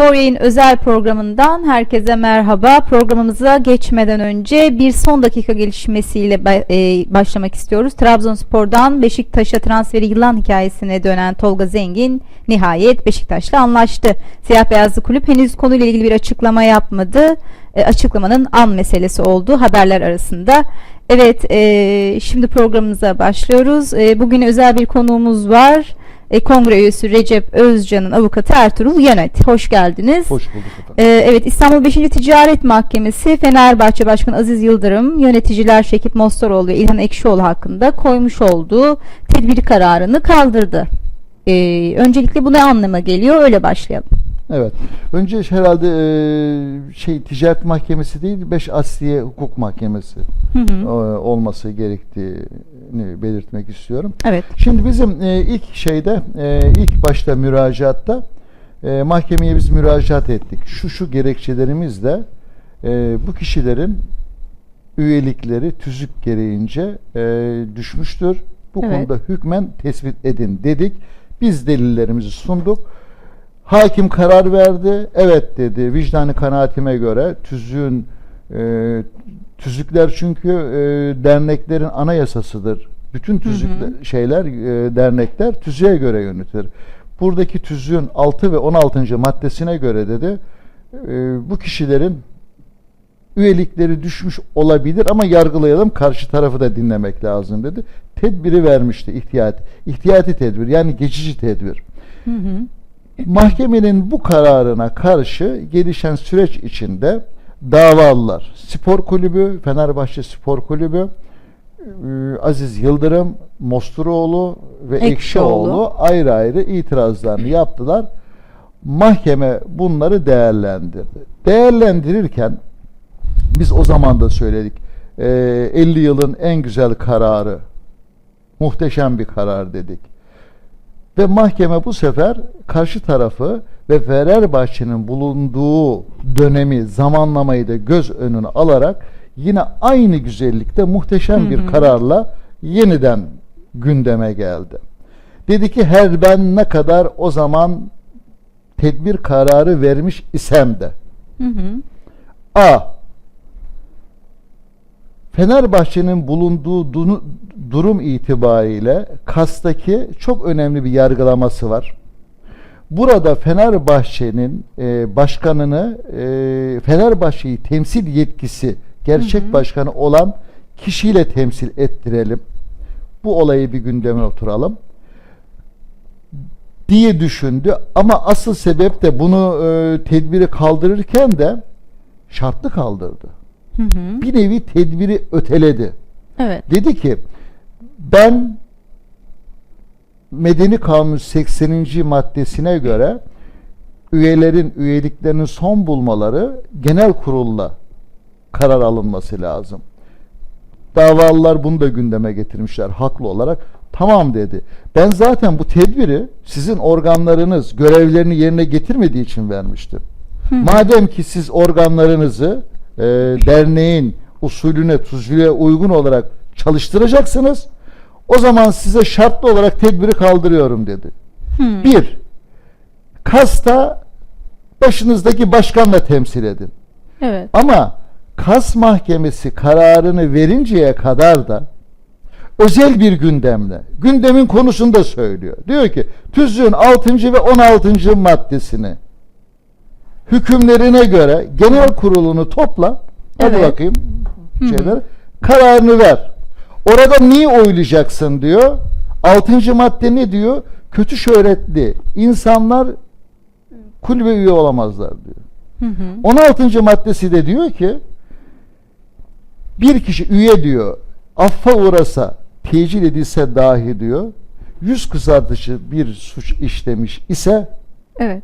Yayın özel programından herkese merhaba. Programımıza geçmeden önce bir son dakika gelişmesiyle e, başlamak istiyoruz. Trabzonspor'dan Beşiktaş'a transferi yılan hikayesine dönen Tolga Zengin nihayet Beşiktaş'la anlaştı. Siyah beyazlı kulüp henüz konuyla ilgili bir açıklama yapmadı. E, açıklamanın an meselesi oldu haberler arasında. Evet, e, şimdi programımıza başlıyoruz. E, bugün özel bir konuğumuz var. E, Kongre üyesi Recep Özcan'ın avukatı Ertuğrul Yönet. Hoş geldiniz. Hoş bulduk efendim. E, evet, İstanbul 5. Ticaret Mahkemesi Fenerbahçe Başkanı Aziz Yıldırım, yöneticiler Şekip Mostaroğlu ve İlhan Ekşioğlu hakkında koymuş olduğu tedbir kararını kaldırdı. E, öncelikle bu ne anlama geliyor? Öyle başlayalım. Evet. Önce herhalde e, şey ticaret mahkemesi değil, 5 Asliye Hukuk Mahkemesi Hı hı. e, olması gerektiğini belirtmek istiyorum. Evet. Şimdi bizim e, ilk şeyde e, ilk başta müracaatta e, mahkemeye biz müracaat ettik. Şu şu gerekçelerimizle e, bu kişilerin üyelikleri tüzük gereğince e, düşmüştür. Bu Evet. konuda hükmen tespit edin dedik. Biz delillerimizi sunduk. Hakim karar verdi. Evet dedi. Vicdani kanaatime göre tüzüğün e, tüzükler çünkü e, derneklerin anayasasıdır. Bütün tüzükler, şeyler, e, dernekler tüzüğe göre yönetilir. Buradaki tüzüğün 6 ve 16. maddesine göre dedi e, bu kişilerin üyelikleri düşmüş olabilir ama yargılayalım karşı tarafı da dinlemek lazım dedi. Tedbiri vermişti ihtiyat. İhtiyati tedbir yani geçici tedbir. Hı hı. Mahkemenin bu kararına karşı gelişen süreç içinde davalılar, spor kulübü, Fenerbahçe Spor Kulübü, e, Aziz Yıldırım, Mosturoğlu ve Ekşioğlu. Ekşioğlu ayrı ayrı itirazlarını yaptılar. Mahkeme bunları değerlendirdi. Değerlendirirken biz o zaman da söyledik. e, 50 yılın en güzel kararı, muhteşem bir karar dedik. Ve mahkeme bu sefer karşı tarafı ve Fenerbahçe'nin bulunduğu dönemi, zamanlamayı da göz önüne alarak yine aynı güzellikte muhteşem bir kararla yeniden gündeme geldi. Dedi ki her ben ne kadar o zaman tedbir kararı vermiş isem de Hı hı. A. Fenerbahçe'nin bulunduğu durum itibariyle Kas'taki çok önemli bir yargılaması var. Burada Fenerbahçe'nin e, başkanını, e, Fenerbahçe'yi temsil yetkisi gerçek başkanı olan kişiyle temsil ettirelim. Bu olayı bir gündeme oturalım diye düşündü. Ama asıl sebep de bunu e, tedbiri kaldırırken de şartlı kaldırdı. Hı hı. Bir nevi tedbiri öteledi. Evet. Dedi ki ben Medeni Kanun 80. maddesine göre üyelerin üyeliklerinin son bulmaları genel kurulla karar alınması lazım. Davalılar bunu da gündeme getirmişler haklı olarak. Tamam dedi. Ben zaten bu tedbiri sizin organlarınız görevlerini yerine getirmediği için vermiştim. Madem ki siz organlarınızı e, derneğin usulüne, tuzüle uygun olarak çalıştıracaksınız. O zaman size şartlı olarak tedbiri kaldırıyorum dedi. Hı. Bir, kasta başınızdaki başkanla temsil edin. Evet. Ama kas mahkemesi kararını verinceye kadar da özel bir gündemle, gündemin konusunu da söylüyor. Diyor ki tüzüğün 6. ve 16. maddesini hükümlerine göre genel kurulunu topla. Hadi Evet. bakayım şeyler. Kararını ver. Orada niye oylayacaksın diyor. 6. madde ne diyor? Kötü şöhretli insanlar kulübe üye olamazlar diyor. Hı hı. 16. maddesi de diyor ki bir kişi üye diyor affa uğrasa tecil edilse dahi diyor yüz kızartıcı bir suç işlemiş ise Evet.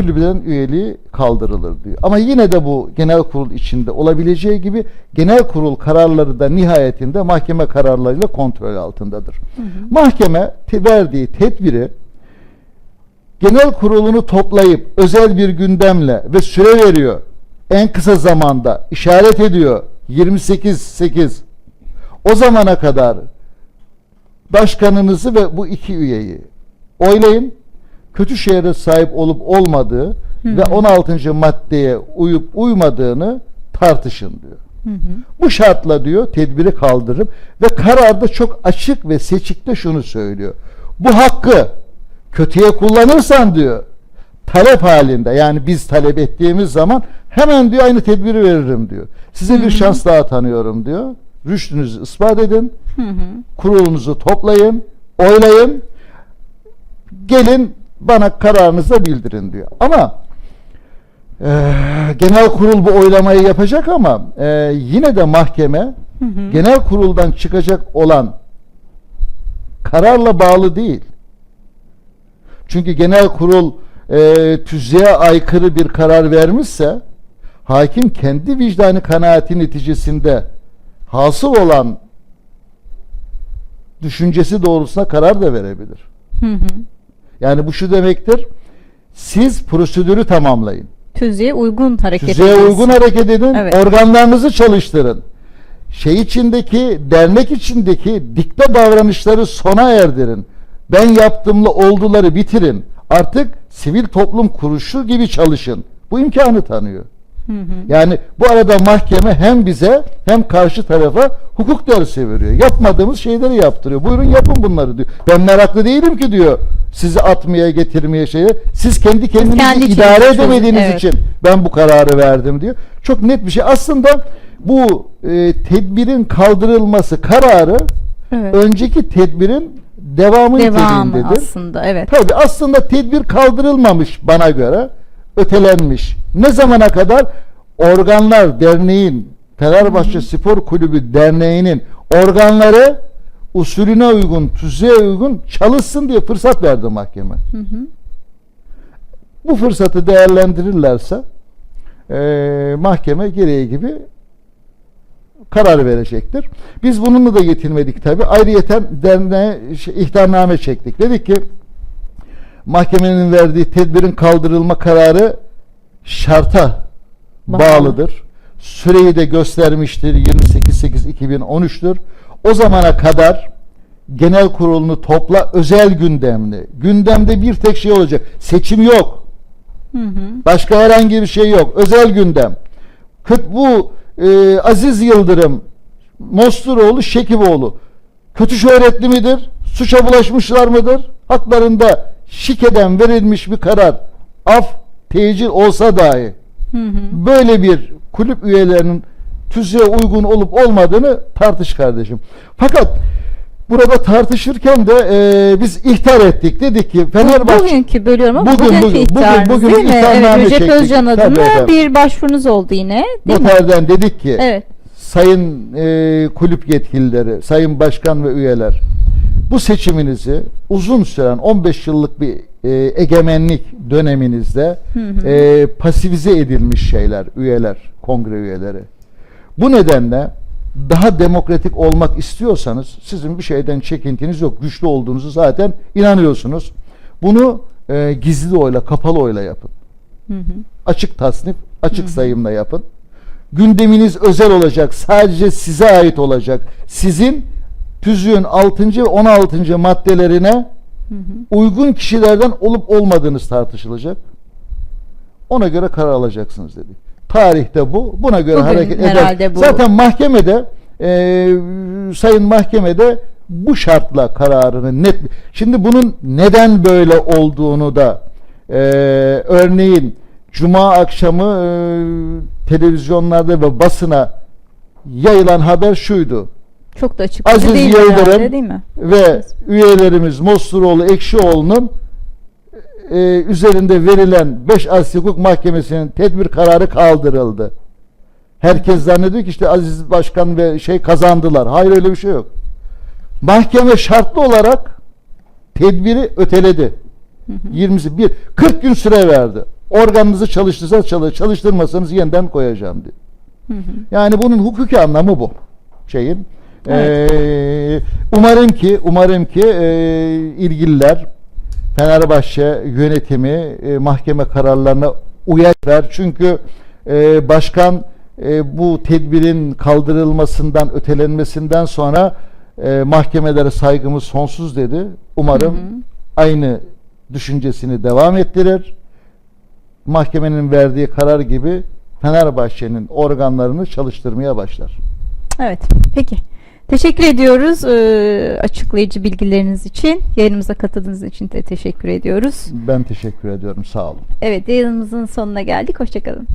Kulübeden üyeliği kaldırılır diyor. Ama yine de bu genel kurul içinde olabileceği gibi genel kurul kararları da nihayetinde mahkeme kararlarıyla kontrol altındadır. Mahkeme te- verdiği tedbiri genel kurulunu toplayıp özel bir gündemle ve süre veriyor. En kısa zamanda işaret ediyor. 28-8 o zamana kadar başkanınızı ve bu iki üyeyi oylayın. Kötü şehre sahip olup olmadığı ve 16. maddeye uyup uymadığını tartışın diyor. Bu şartla diyor tedbiri kaldırırım ve kararda çok açık ve seçikte şunu söylüyor. Bu hakkı kötüye kullanırsan diyor talep halinde yani biz talep ettiğimiz zaman hemen diyor aynı tedbiri veririm diyor. Size bir şans daha tanıyorum diyor. Rüştünüzü ispat edin. Kurulunuzu toplayın, oylayın. Gelin bana kararınızı bildirin diyor. Ama ee, genel kurul bu oylamayı yapacak ama e, yine de mahkeme genel kuruldan çıkacak olan kararla bağlı değil. Çünkü genel kurul e, tüzüğe aykırı bir karar vermişse hakim kendi vicdani kanaati neticesinde hasıl olan düşüncesi doğrultusunda karar da verebilir. Hı hı. Yani bu şu demektir. Siz prosedürü tamamlayın. Tüzüğe uygun hareket Tüzüğe ediniz. uygun hareket edin. Evet. Organlarınızı çalıştırın. Şey içindeki, dernek içindeki dikte davranışları sona erdirin. Ben yaptığımla olduları bitirin. Artık sivil toplum kuruluşu gibi çalışın. Bu imkanı tanıyor. Yani bu arada mahkeme hem bize hem karşı tarafa hukuk dersi veriyor. Yapmadığımız şeyleri yaptırıyor. Buyurun yapın bunları diyor. Ben meraklı değilim ki diyor. Sizi atmaya getirmeye şeye. Siz kendi kendinizi kendi idare edemediğiniz evet. için ben bu kararı verdim diyor. Çok net bir şey. Aslında bu e, tedbirin kaldırılması kararı Evet. önceki tedbirin devamı, Devamı niteliğindedir. aslında evet. Tabii aslında tedbir kaldırılmamış bana göre. Ötelenmiş. Ne zamana kadar? Organlar derneğin Fenerbahçe Spor Kulübü derneğinin organları usulüne uygun, tüzüğe uygun çalışsın diye fırsat verdi mahkeme. Bu fırsatı değerlendirirlerse eee, mahkeme gereği gibi karar verecektir. Biz bununla da yetinmedik tabi. Ayrıyeten derneğe şey, ihtarname çektik. Dedik ki mahkemenin verdiği tedbirin kaldırılma kararı şarta Bağlı. bağlıdır. Süreyi de göstermiştir. 28.8.2013'tür. O zamana kadar genel kurulunu topla özel gündemli. Gündemde bir tek şey olacak. Seçim yok. Başka herhangi bir şey yok. Özel gündem. Kıt bu e, Aziz Yıldırım, Mosturoğlu, Şekiboğlu kötü şöhretli midir? Suça bulaşmışlar mıdır? Haklarında şikeden verilmiş bir karar af, tecil olsa dahi böyle bir kulüp üyelerinin tüzüğe uygun olup olmadığını tartış kardeşim. Fakat burada tartışırken de e, biz ihtar ettik. Dedik ki Fenerbahçe Bugünkü bölüyorum ama Bugün, bugünkü bugün, ihtarınız bugün, bugün değil mi? Evet, Recep. Özcan adına bir başvurunuz oldu yine değil mi? noterden dedik ki Evet. sayın e, kulüp yetkilileri, sayın başkan ve üyeler bu seçiminizi uzun süren 15 yıllık bir e, egemenlik döneminizde e, pasifize edilmiş şeyler, üyeler, kongre üyeleri. Bu nedenle daha demokratik olmak istiyorsanız sizin bir şeyden çekintiniz yok. Güçlü olduğunuzu zaten inanıyorsunuz. Bunu e, gizli oyla, kapalı oyla yapın. Açık tasnif, açık sayımla yapın. Gündeminiz özel olacak. Sadece size ait olacak. Sizin tüzüğün 6. ve 16. maddelerine uygun kişilerden olup olmadığınız tartışılacak. Ona göre karar alacaksınız dedik. Tarihte bu. Buna göre Bugün hareket eder. bu. Zaten mahkemede e, sayın mahkemede bu şartla kararını net. Şimdi bunun neden böyle olduğunu da e, örneğin Cuma akşamı e, televizyonlarda ve basına yayılan haber şuydu. Çok da açıklayıcı Aziz değil Yıldırım herhalde değil mi? ve üyelerimiz Mosturoğlu, Ekşioğlu'nun e, üzerinde verilen 5 Asya Hukuk Mahkemesi'nin tedbir kararı kaldırıldı. Herkes zannediyor ki işte Aziz Başkan ve şey kazandılar. Hayır öyle bir şey yok. Mahkeme şartlı olarak tedbiri öteledi. 21 40 gün süre verdi. Organınızı çalıştırsa çalış, çalıştırmasanız yeniden koyacağım diye. Yani bunun hukuki anlamı bu şeyin. Evet. Ee, umarım ki umarım ki e, ilgililer Fenerbahçe yönetimi e, mahkeme kararlarına uyar. Çünkü e, başkan e, bu tedbirin kaldırılmasından, ötelenmesinden sonra e, mahkemelere saygımız sonsuz dedi. Umarım aynı düşüncesini devam ettirir. Mahkemenin verdiği karar gibi Fenerbahçe'nin organlarını çalıştırmaya başlar. Evet, peki. Teşekkür ediyoruz e, açıklayıcı bilgileriniz için. Yayınımıza katıldığınız için de teşekkür ediyoruz. Ben teşekkür ediyorum. Sağ olun. Evet, yayınımızın sonuna geldik. Hoşçakalın.